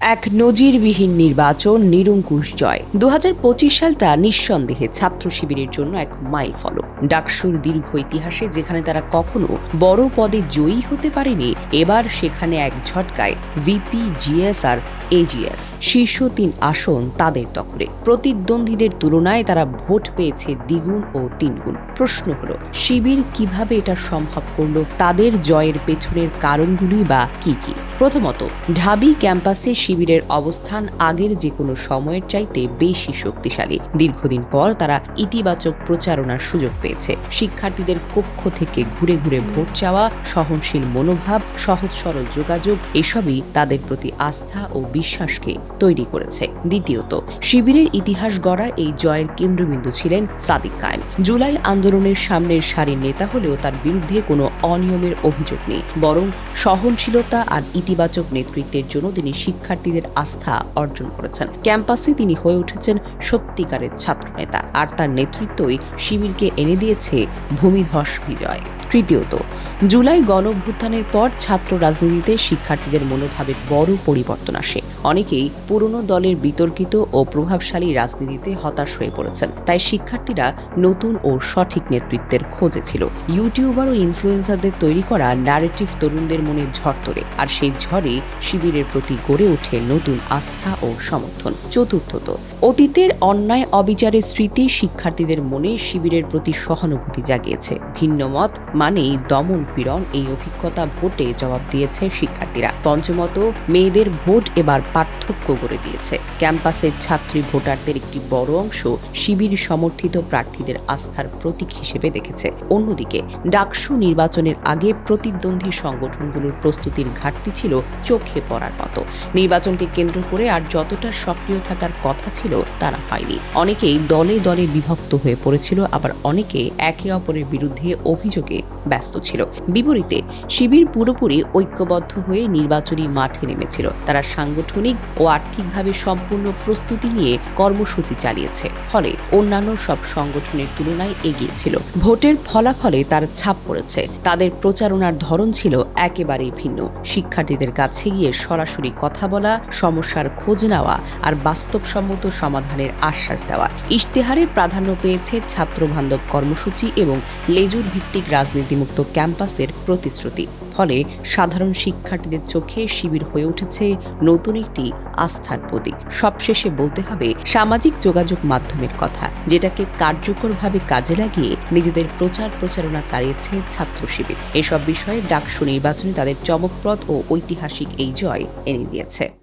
এক নজিরবিহীন নির্বাচন, নিরঙ্কুশ জয়। দু পঁচিশ সালটা নিঃসন্দেহে ছাত্র শিবিরের জন্য এক মাইল ফলক। ডাকসুর দীর্ঘ ইতিহাসে যেখানে তারা কখনো বড় পদে জয়ী হতে পারেনি, এবার সেখানে এক ঝটকায় ভিপি, জিএস আর এজিএস শীর্ষ তিন আসন তাদের দখলে। প্রতিদ্বন্দ্বীদের তুলনায় তারা ভোট পেয়েছে দ্বিগুণ ও তিনগুণ। প্রশ্ন হলো, শিবির কীভাবে এটা সম্ভব করল? তাদের জয়ের পেছনের কারণগুলি বা কি কি? প্রথমত, ঢাবি ক্যাম্পাসে শিবিরের অবস্থান আগের যে কোনো সময়ের চাইতে বেশি শক্তিশালী। দীর্ঘদিন পর তারা ইতিবাচক প্রচারণার সুযোগ পেয়েছে। শিক্ষার্থীদের কক্ষ থেকে ঘুরে ঘুরে ভোট চাওয়া, সহনশীল মনোভাব, সহজ সরল যোগাযোগ, এসবই তাদের প্রতি আস্থা ও বিশ্বাসকে তৈরি করেছে। দ্বিতীয়ত, শিবিরের ইতিহাস গড়া এই জয়ের কেন্দ্রবিন্দু ছিলেন সাদিক কায়েম। জুলাই আন্দোলনের সামনের সারির নেতা হলেও তার বিরুদ্ধে কোনো অনিয়মের অভিযোগ নেই। বরং সহনশীলতা আর ইতিবাচক নেতৃত্বের জন্য তিনি শিক্ষার্থীদের আস্থা অর্জন করেছেন। ক্যাম্পাসে তিনি হয়ে উঠেছেন সত্যিকারের ছাত্রনেতা। আর তার নেতৃত্বই শিবিরকে এনে দিয়েছে ভূমিধস বিজয়। তৃতীয়ত জুলাই গণঅভ্যুত্থানের পর ছাত্র রাজনীতিতে শিক্ষার্থীদের মনোভাবের বড় পরিবর্তন আসে। অনেকেই পুরনো দলের বিতর্কিত ও প্রভাবশালী রাজনীতিতে হতাশ হয়ে পড়েছেন। তাই শিক্ষার্থীরা নতুন ও সঠিক নেতৃত্বের খোঁজে ছিল। ইউটিউবার ও ইনফ্লুয়েন্সারদের তৈরি করা ন্যারেটিভ তরুণদের মনে ঝড় তোলে, আর সেই ঝড়ে শিবিরের প্রতি গড়ে ওঠে নতুন আস্থা ও সমর্থন। চতুর্থত, অতীতের অন্যায় অবিচারের স্মৃতি শিক্ষার্থীদের মনে শিবিরের প্রতি সহানুভূতি জাগিয়েছে। ভিন্নমত মানেই দমন পীড়ন এই অভিজ্ঞতা ভোটে জবাব দিয়েছে শিক্ষার্থীরা। পঞ্চমত, মেয়েদের ভোট এবার পার্থক্য করে দিয়েছে। ক্যাম্পাসের ছাত্রী ভোটারদের একটি বড় অংশ শিবির সমর্থিত প্রার্থীদের আস্থার প্রতীক হিসেবে দেখেছে। অন্যদিকে, ডাকসু নির্বাচনের আগে প্রতিদ্বন্দ্বী সংগঠনগুলোর প্রস্তুতির ঘাটতি ছিল চোখে পড়ার মতো। নির্বাচনকে কেন্দ্র করে আর যতটা সক্রিয় থাকার কথা ছিল তারা হয়নি অনেকেই দলে দলে বিভক্ত হয়ে পড়েছিল, আবার অনেকে একে অপরের বিরুদ্ধে অভিযোগে ব্যস্ত ছিল। বিপরীতে শিবির পুরোপুরি ঐক্যবদ্ধ হয়ে নির্বাচনী মাঠে নেমেছিল। তারা সাংগঠনিক ও আর্থিকভাবে সম্পূর্ণ প্রস্তুতি নিয়ে কর্মসূচি চালিয়েছে। ফলে অন্যান্য সব সংগঠনের তুলনায় এগিয়ে ছিল। ভোটের ফলাফলে তার ছাপ পড়েছে। তাদের প্রচারণার ধরন ছিল একেবারেই ভিন্ন। শিক্ষার্থীদের কাছে গিয়ে সরাসরি কথা বলা, সমস্যার খোঁজ নেওয়া আর বাস্তবসম্মত সমাধানের আশ্বাস দেওয়া ইশতেহারের প্রাধান্য পেয়েছে ছাত্র বান্ধব কর্মসূচি এবং লেজুর ভিত্তিক রাজনীতিমুক্ত ক্যাম্পাসের প্রতিশ্রুতি। ফলে সাধারণ শিক্ষার্থীদের চোখে শিবির হয়ে উঠেছে নতুন একটি আস্থার প্রতীক। সবশেষে বলতে হবে, সামাজিক যোগাযোগ মাধ্যমের কথা, যেটাকে কার্যকরভাবে কাজে লাগিয়ে নিজেদের প্রচার প্রচারণা চালিয়েছে ছাত্র শিবির। এসব বিষয়ে ডাকসু নির্বাচনে তাদের চমকপ্রদ ও ঐতিহাসিক এই জয় এনে দিয়েছে।